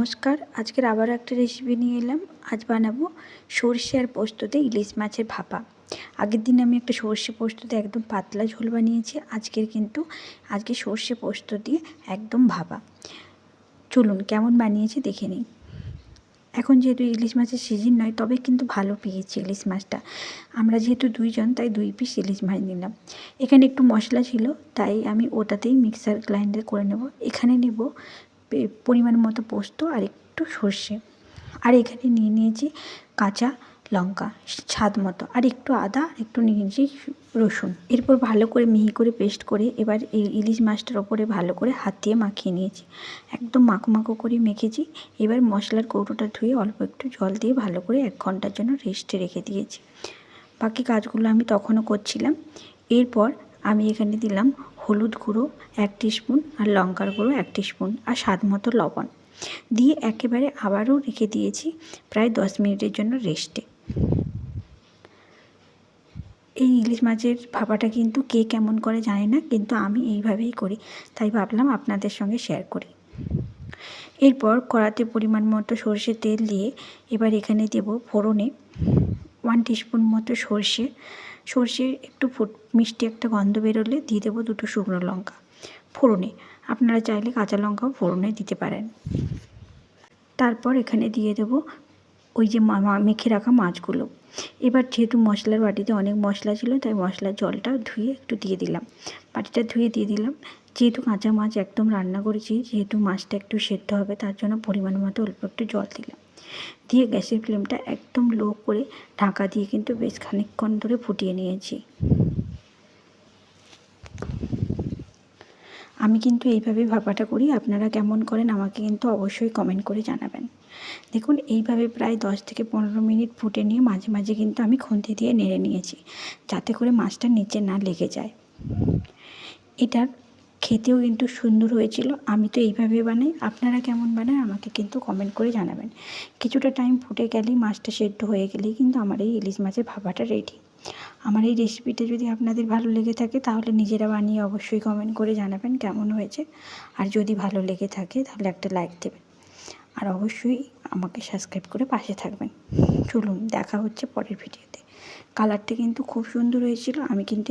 নমস্কার, আজকের আবার একটা রেসিপি নিয়ে এলাম। আজ বানাবো সর্ষে আর পোস্ততে ইলিশ মাছের ভাপা। আগের দিন আমি একটা সর্ষে পোস্ততে একদম পাতলা ঝোল বানিয়েছি, আজকের কিন্তু আজকে সর্ষে পোস্ত দিয়ে একদম ভাপা। চলুন কেমন বানিয়েছি দেখে নিই। এখন যেহেতু ইলিশ মাছের সিজন নয়, তবে কিন্তু ভালো পেয়েছি ইলিশ মাছটা। আমরা যেহেতু দুইজন, তাই দুই পিস ইলিশ মাছ নিলাম। এখানে একটু মশলা ছিল, তাই আমি ওটাতেই মিক্সার গ্রাইন্ডার করে নেব। এখানে নেব পরিমাণ মতো পোস্ত আর একটু সর্ষে। আর এখানে নিয়ে নিয়েছি কাঁচা লঙ্কা, স্বাদ মতো। আর একটু আদা একটু নিয়ে নিয়েছি রসুন। এরপর ভালো করে মিহি করে পেস্ট করে এবার এই ইলিশ মাছটার ওপরে ভালো করে হাত দিয়ে মাখিয়ে নিয়েছি। একদম মাখো মাখো করে মেখেছি। এবার মশলার কৌটোটা ধুয়ে অল্প একটু জল দিয়ে ভালো করে এক ঘণ্টার জন্য রেস্টে রেখে দিয়েছি। বাকি কাজগুলো আমি তখনও করছিলাম। এরপর আমি এখানে দিলাম হলুদ গুঁড়ো এক স্পুন আর লঙ্কার গুঁড়ো এক স্পুন আর স্বাদ মতো লবণ। দিয়ে একেবারে আবারও রেখে দিয়েছি প্রায় দশ মিনিটের জন্য রেস্টে। এই ইলিশ মাছের ভাপাটা কিন্তু কে কেমন করে জানি না, কিন্তু আমি এইভাবেই করি। তাই ভাবলাম আপনাদের সঙ্গে শেয়ার করি। এরপর কড়াতে পরিমাণ মতো সর্ষের তেল দিয়ে এবার এখানে দেব ফোড়নে ওয়ান টিস্পুন মতো সর্ষে সর্ষে একটু ফুট, মিষ্টি একটা গন্ধ বেরোলে দিয়ে দেবো দুটো শুকনো লঙ্কা। ফোড়নে, আপনারা চাইলে কাঁচা লঙ্কাও ফোড়নে দিতে পারেন। তারপর এখানে দিয়ে দেবো ওই যে মেখে রাখা মাছগুলো। এবার যেহেতু মশলার বাটিতে অনেক মশলা ছিল, তাই মশলার জলটা ধুয়ে একটু দিয়ে দিলাম। বাটিটা ধুয়ে দিয়ে দিলাম। যেহেতু কাঁচা মাছ একদম রান্না করেছি, যেহেতু মাছটা একটু সেদ্ধ হবে, তার জন্য পরিমাণ মতো অল্প একটু জল দিলাম। দিয়ে গ্যাসের ফ্লেমটা একদম লো করে ঢাকা দিয়ে কিন্তু বেশ খানিকক্ষণ ধরে ফুটিয়ে নিয়েছি। আমি কিন্তু এইভাবে ভাপাটা করি, আপনারা কেমন করেন আমাকে কিন্তু অবশ্যই কমেন্ট করে জানাবেন। দেখুন, এইভাবে প্রায় দশ থেকে পনেরো মিনিট ফুটে নিয়ে মাঝে মাঝে কিন্তু আমি খুন্তি দিয়ে নেড়ে নিয়েছি, যাতে করে মাছটা নিচে না লেগে যায়। এটার খেতেও কিন্তু সুন্দর হয়েছিল। আমি তো এইভাবে বানাই। আপনারা কেমন বানান আমাকে কিন্তু কমেন্ট করে জানাবেন। কিছুটা টাইম ফুটে গেলেই মাছটা সেদ্ধ হয়ে গেলেই কিন্তু আমার এই ইলিশ মাছের ভাপাটা রেডি আমার এই রেসিপিটা যদি আপনাদের ভালো লেগে থাকে তাহলে নিজেরা বানিয়ে অবশ্যই কমেন্ট করে জানাবেন কেমন হয়েছে। আর যদি ভালো লেগে থাকে তাহলে একটা লাইক দেবেন। আর অবশ্যই আমাকে সাবস্ক্রাইব করে পাশে থাকবেন। চলুন, দেখা হচ্ছে পরের ভিডিওতে কালারটা কিন্তু খুব সুন্দর হয়েছিল। আমি কিন্তু